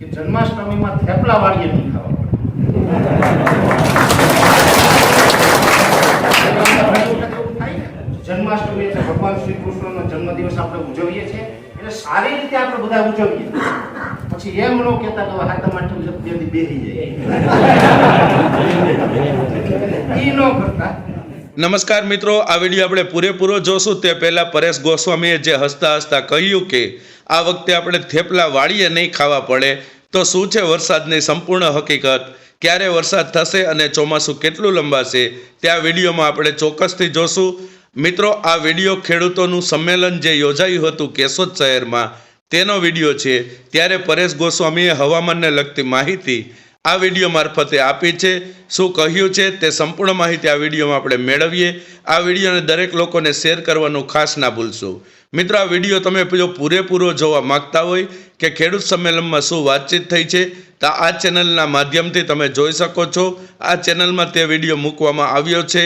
કે જન્માષ્ટમીમાં થેપલા વાળીએ નહીં ખાવા. જન્માષ્ટમી એટલે ભગવાન શ્રી કૃષ્ણનો જન્મદિવસ આપણે ઉજવીએ છીએ. એટલે સારી રીતે આપણે બધા ઉજવીએ. પછી એમ ન કહેતા કે હા, તમારે જલ્દી બેસી જાય. એ ન કરતા. નમસ્કાર મિત્રો, આ વીડિયો આપણે પૂરેપૂરો જોશું. તે પહેલાં પરેશ ગોસ્વામીએ જે હસતા હસતા કહ્યું કે, આ વખતે આપણે થેપલા વાળીએ નહીં ખાવા પડે, તો શું છે વરસાદની સંપૂર્ણ હકીકત? ક્યારે વરસાદ થશે અને ચોમાસું કેટલું લંબાશે? તે આ વિડીયોમાં આપણે ચોક્કસથી જોશું. મિત્રો, આ વીડિયો ખેડૂતોનું સંમેલન જે યોજાયું હતું કેશોદ શહેરમાં, તેનો વીડિયો છે. ત્યારે પરેશ ગોસ્વામીએ હવામાનને લગતી માહિતી આ વીડિયો મારફતે આપી છે. શું કહ્યું છે તે સંપૂર્ણ માહિતી આ વિડીયોમાં આપણે મેળવીએ. આ વિડીયોને દરેક લોકોને શેર કરવાનું ખાસ ના ભૂલશો. મિત્રો, આ વીડિયો તમે જો પૂરેપૂરો જોવા માગતા હોય કે ખેડૂત સંમેલનમાં શું વાતચીત થઈ છે, તો આ ચેનલના માધ્યમથી તમે જોઈ શકો છો. આ ચેનલમાં તે વીડિયો મૂકવામાં આવ્યો છે.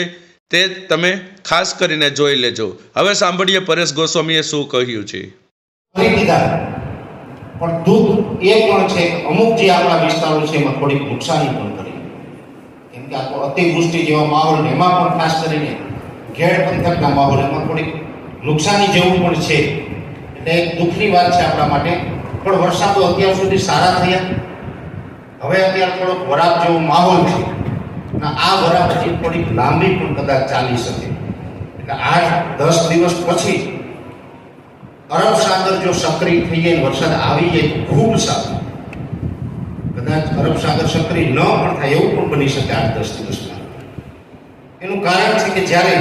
તે તમે ખાસ કરીને જોઈ લેજો. હવે સાંભળીએ પરેશ ગોસ્વામીએ શું કહ્યું છે. પણ દુઃખ એ પણ છે અમુક જે આપણા વિસ્તારો છે એમાં થોડીક નુકસાની પણ કરી. કેમ કે આ તો અતિવૃષ્ટિ જેવા માહોલ એમાં પણ ખાસ કરીને ઘેડ પંથકના માહોલ એમાં થોડીક નુકસાની જેવું પણ છે. એટલે એક દુઃખની વાત છે આપણા માટે. પણ વરસાદો અત્યાર સુધી સારા થયા. હવે અત્યારે થોડોક વરાપ જેવો માહોલ છે. અને આ વરાપ હજી થોડીક લાંબી પણ કદાચ ચાલી શકે. એટલે આઠ દસ દિવસ પછી અરબ સાગર જો સક્રિય થઈ જાય વરસાદ આવી જાય ખૂબ સારું. કદાચ અરબ સાગર સક્રિય ન પણ થાય એવું પણ બની શકે આઠ દસ દિવસમાં. એનું કારણ છે કે જ્યારે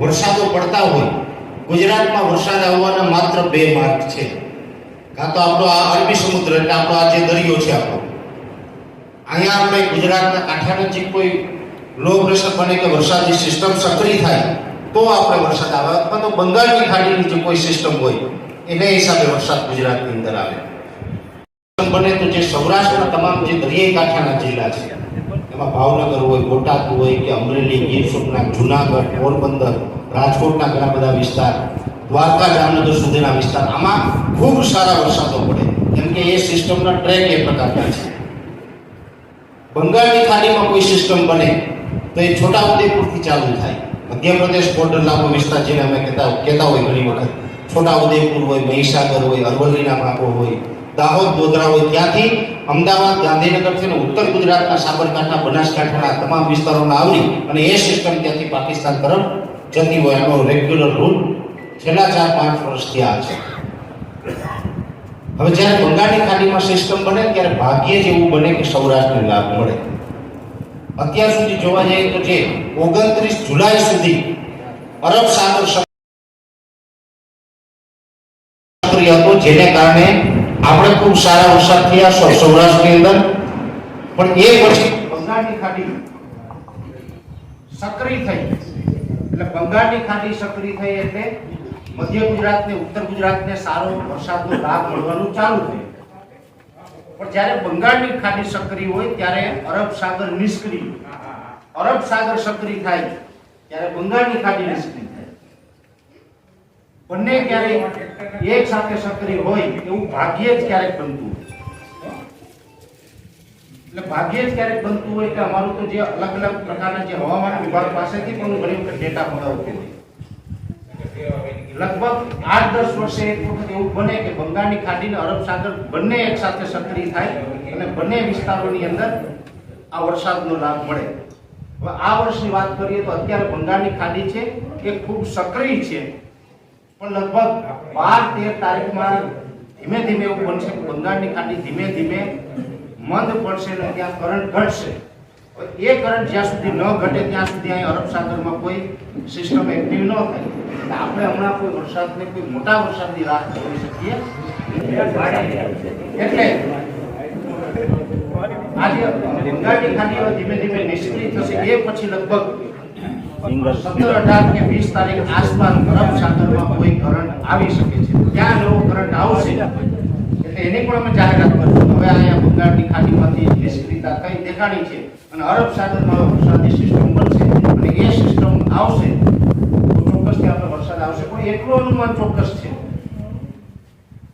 વરસાદો પડતા હોય, ગુજરાતમાં વરસાદ આવવાના માત્ર બે માર્ગ છે. કાં તો આપણો આ અરબી સમુદ્ર એટલે આપણો આ જે દરિયો છે આપણો. અહીંયા આપણે ગુજરાતના કાંઠા નજીક કોઈ લો પ્રેશર બને કે વરસાદની સિસ્ટમ સક્રિય થાય તો આપણે વરસાદ આવે. અથવા તો બંગાળની ખાડીની જે કોઈ સિસ્ટમ હોય, એને હિસાબે વરસાદ ગુજરાતની અંદર આવે. બને તો જે સૌરાષ્ટ્રના તમામ જે દરિયાઈ કાંઠાના જિલ્લા છે, એમાં ભાવનગર હોય, બોટાદ હોય કે અમરેલી, ગીર સોમનાથ, જુનાગઢ, પોરબંદર, રાજકોટના ઘણા બધા વિસ્તાર, દ્વારકા, જામનગર સુધીના વિસ્તાર, આમાં ખૂબ સારા વરસાદો પડે. કેમ કે એ સિસ્ટમના ટ્રેક એ પ્રકારના છે. બંગાળની ખાડીમાં કોઈ સિસ્ટમ બને, તો એ છોટા ઉદેપુરથી ચાલુ થાય. મધ્યપ્રદેશ બોર્ડર લાંબો વિસ્તાર જેને અમે કહેતા કહેતા હોય ઘણી વખત. છોટાઉદેપુર હોય, મહીસાગર હોય, અરવલ્લીના ભાગો હોય, દાહોદ, ગોધરા હોય, ત્યાંથી અમદાવાદ ગાંધીનગરથી અને ઉત્તર ગુજરાતના સાબરકાંઠા, બનાસકાંઠાના તમામ વિસ્તારોને આવરી અને એ સિસ્ટમ ત્યાંથી પાકિસ્તાન તરફ જતી હોય. એનો રેગ્યુલર રૂટ છેલ્લા ચાર, પાંચ વર્ષથી આ છે. હવે જ્યારે બંગાળની ખાડીમાં સિસ્ટમ બને, ત્યારે ભાગ્યે જ એવું બને કે સૌરાષ્ટ્રને લાભ મળે. અત્યાર સુધી જોવા જઈએ તો જે ઓગણત્રીસ જુલાઈ સુધી અરબ સાગર સક્રિય હતો, જેને કારણે આપણે ખૂબ સારા વરસાદ થયા સૌરાષ્ટ્રની અંદર. પણ એ પછી બંગાળની ખાડી સક્રિય થઈ. એટલે બંગાળની ખાડી સક્રિય થઈ એટલે મધ્ય ગુજરાત ને ઉત્તર ગુજરાત ને સારો વરસાદનો લાભ મળવાનું ચાલુ થયું પણ જ્યારે બંગાળની ખાડી સક્રિય હોય ત્યારે અરબ સાગર નિષ્ક્રિય અરબ સાગર સક્રિય થાય ત્યારે બંગાળની ખાડી નિષ્ક્રિય થાય બંને ક્યારેક એક સાથે સક્રિય હોય એવું ભાગ્યે જ ક્યારેક બનતું હોય. એટલે ભાગ્યે જ ક્યારેક બનતું હોય કે અમારું તો જે અલગ અલગ પ્રકારના જે હવામાન વિભાગ પાસેથી પણ ઘણી વખત ડેટા મંગાવતો હોય લગભગ આઠ દસ વર્ષે એક વખત એવું બને કે બંગાળની ખાડી અને અરબ સાગર બંને એક સાથે સક્રિય થાય અને બંને વિસ્તારોની અંદર આ વરસાદનો લાભ મળે. હવે આ વર્ષની વાત કરીએ તો અત્યારે બંગાળની ખાડી છે એ ખૂબ સક્રિય છે. પણ લગભગ બાર તેર તારીખમાં ધીમે ધીમે એવું બનશે કે બંગાળની ખાડી ધીમે ધીમે મંદ પડશે અને ત્યાં કરંટ ઘટશે. એ કરંટ જ્યાં સુધી ન ઘટે ત્યાં સુધી અહીં અરબ સાગરમાં કોઈ સિસ્ટમ એક્ટિવ ન થાય. આપણે હમણાં કોઈ વરસાદને કોઈ મોટા વરસાદની રાહ જોઈ શકીએ. એટલે આજે બંગાળની ખાડી ધીમે ધીમે નિષ્ક્રિય થશે. એ પછી લગભગ સત્તર અઢાર કે વીસ તારીખ આસપાસ અરબ સાગરમાં કોઈ કરંટ આવી શકે છે. ત્યાં નવો કરંટ આવશે. એટલે એની પણ અમે જાહેરાત કરીશું હવે અહીંયા બંગાળની ખાડીમાંથી નિષ્ક્રિયતા કઈ દેખાડી છે. અને અરબ સાગરમાં હવે વરસાદની સિસ્ટમ એ સિસ્ટમ આવશે તો ચોક્કસથી આપણે વરસાદ આવશે. પણ એટલું અનુમાન ચોક્કસ છે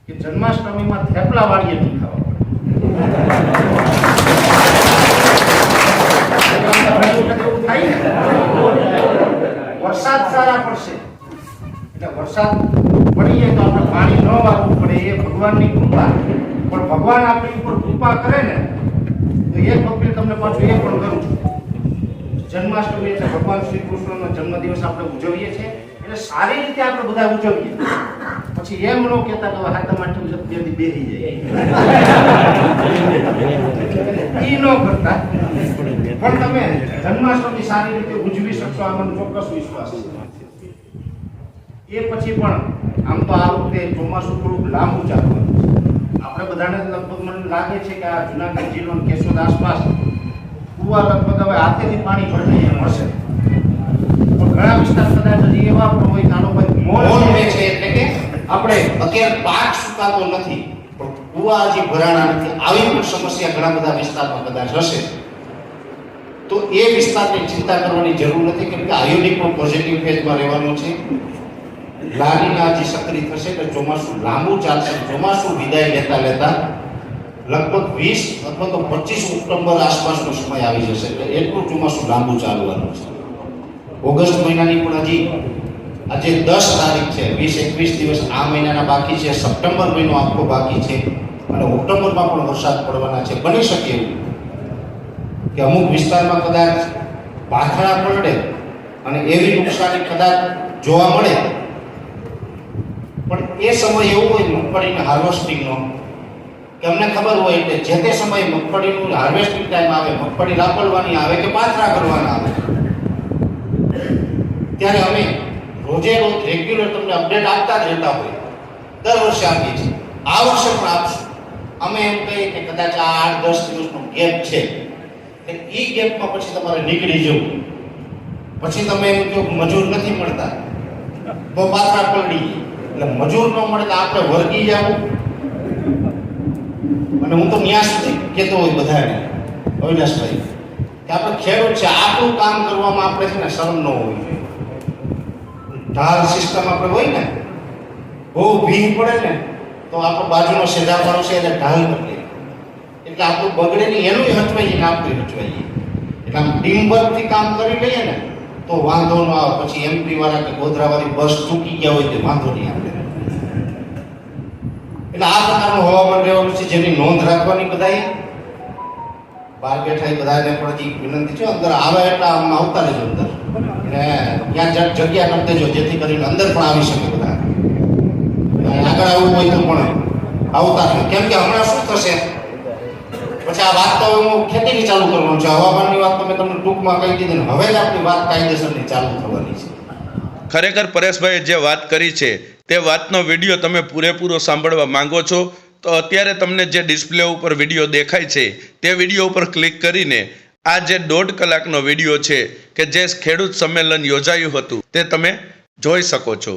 કે જન્માષ્ટમીમાં થેપલા વાળીએ નહીં ખાવા વરસાદ સારા પડશે. એટલે વરસાદ પડીએ તો આપણે પાણી ન વાળવું પડે, એ ભગવાનની કૃપા. પણ ભગવાન આપણી ઉપર કૃપા કરે ને, તો એક વખતે તમને પાછું એ પણ કરું છું. જન્માષ્ટમી એટલે ભગવાન શ્રી કૃષ્ણનો જન્મદિવસ આપણે ઉજવીએ છીએ. એટલે સારી રીતે આપણે બધા ઉજવીએ. પછી એમ ન કહેતા કે હા આઠમ સત્યથી બેસી જાય. ઈ ન કરતા. પણ તમે જન્માષ્ટમી સારી રીતે ઉજવી શકશો, આ મને ચોક્કસ વિશ્વાસ છે. એ પછી પણ આમ તો આ વખતે ચોમાસું થોડુંક લાંબુ ચાલવાનું છે. આપણે બધાને લગભગ મને લાગે છે કે આ જુનાગઢ જિલ્લો કેશોદ આસપાસ કુવા લગભગ હવે હાથેથી પાણી ભરાઈ મળશે પણ ઘણા વિસ્તાર કદાચ હજી એવા પણ હોય નાનો ભાઈ મોલ છે. એટલે કે આપણે અત્યારે પાક સુકાતો નથી પણ કુવા હજી ભરાણા નથી. આવી પણ સમસ્યા ઘણા બધા વિસ્તારમાં કદાચ હશે. તો એ વિસ્તારની ચિંતા કરવાની જરૂર નથી કેમ કે આયોડિક પણ પોઝિટિવ ફેઝમાં રહેવાનું છે. લાલીના હજી સક્રિય થશે એટલે ચોમાસું લાંબુ ચાલશે. ચોમાસું વિદાય લેતા લેતા લગભગ વીસ, અથવા તો પચીસ ઓક્ટોબર આસપાસનો સમય આવી જશે. એટલે એટલું ચોમાસું લાંબુ ચાલવાનું છે ઓગસ્ટ મહિનાની પણ હજી આજે દસ તારીખ છે. વીસ, એકવીસ દિવસ આ મહિનાના બાકી છે. સપ્ટેમ્બર મહિનો આખો બાકી છે. અને ઓક્ટોબરમાં પણ વરસાદ પડવાના છે. બની શકે એવું. કે અમુક વિસ્તારમાં કદાચ પાથરા પલટે અને એવી નુકસાની કદાચ જોવા મળે. પણ એ સમય એવો હોય મગફળીના હાર્વેસ્ટિંગનો કે અમને ખબર હોય કે જે તે સમયે મગફળીનું હાર્વેસ્ટિંગ ટાઈમ આવે, મગફળી લાપડવાની આવે કે પાથરા કરવાના આવે. ત્યારે અમે રોજે રોજ રેગ્યુલર તમને અપડેટ આપતા જ રહેતા હોય દર વર્ષે આપીએ છીએ આ વર્ષે પણ આપશું અમે એમ કહીએ કે કદાચ આ આઠ, દસ દિવસનો ગેપ છે. એટલે એ ગેપમાં પછી તમારે નીકળી જવું. પછી તમે એમ કહો મજૂર નથી મળતા. તો પાથરા પલડી એટલે મજૂર ન મળે તો આપણે વર્ગી જવું. અને હું તો ન્યાસ સુધી કહેતો હોય બધાને. અવિનાશભાઈ, કે આપણે ખેડૂત છે, આપણું કામ કરવામાં આપણે છે ને શરમ ન હોવી જોઈએ. ઢાલ સિસ્ટમ આપણે હોય ને, બહુ ભીંગ પડે ને, તો આપણો બાજુનો સેજાવાળો છે એટલે ઢાલ કરીએ એટલે આપણું બગડે નહીં એનું હચવાઈએ ને આપણું હચવાઈએ. એટલે આમ ટીમ વર્કથી કામ કરી લઈએ ને, તો વાંધો ન આવે. પછી એમપી વાળા કે ગોધરાવાળી બસ ચૂકી ગયા હોય તો વાંધો નહીં આપણે. એટલે આ પ્રકારનું હવામાન રહેવાનું છે જેની નોંધ રાખવાની બધાએ. બહાર બેઠા બધાને પણ વિનંતી છે, અંદર આવે એટલે આમ આવતા રહેજો અંદર. અને ત્યાં જગ્યા કરી દેજો જેથી કરીને અંદર પણ આવી શકે બધા. આગળ આવવું હોય તો પણ આવતા રહે. કેમ કે હમણાં શું થશે? પછી આ વાત તો હું ખેતીની ચાલુ કરવાનું છે. હવામાનની વાત તો મેં તમને ટૂંકમાં કહી દીધી ને હવે જ આપણી વાત કાયદેસરની ચાલુ થવાની છે. ખરેખર પરેશભાઈએ જે વાત કરી છે, તે વાતનો વીડિયો તમે પૂરેપૂરો સાંભળવા માંગો છો, તો અત્યારે તમને જે ડિસ્પ્લે ઉપર વીડિયો દેખાય છે, તે વીડિયો ઉપર ક્લિક કરીને આ જે દોઢ કલાકનો વીડિયો છે, કે જે ખેડૂત સંમેલન યોજાયું હતું, તે તમે જોઈ શકો છો.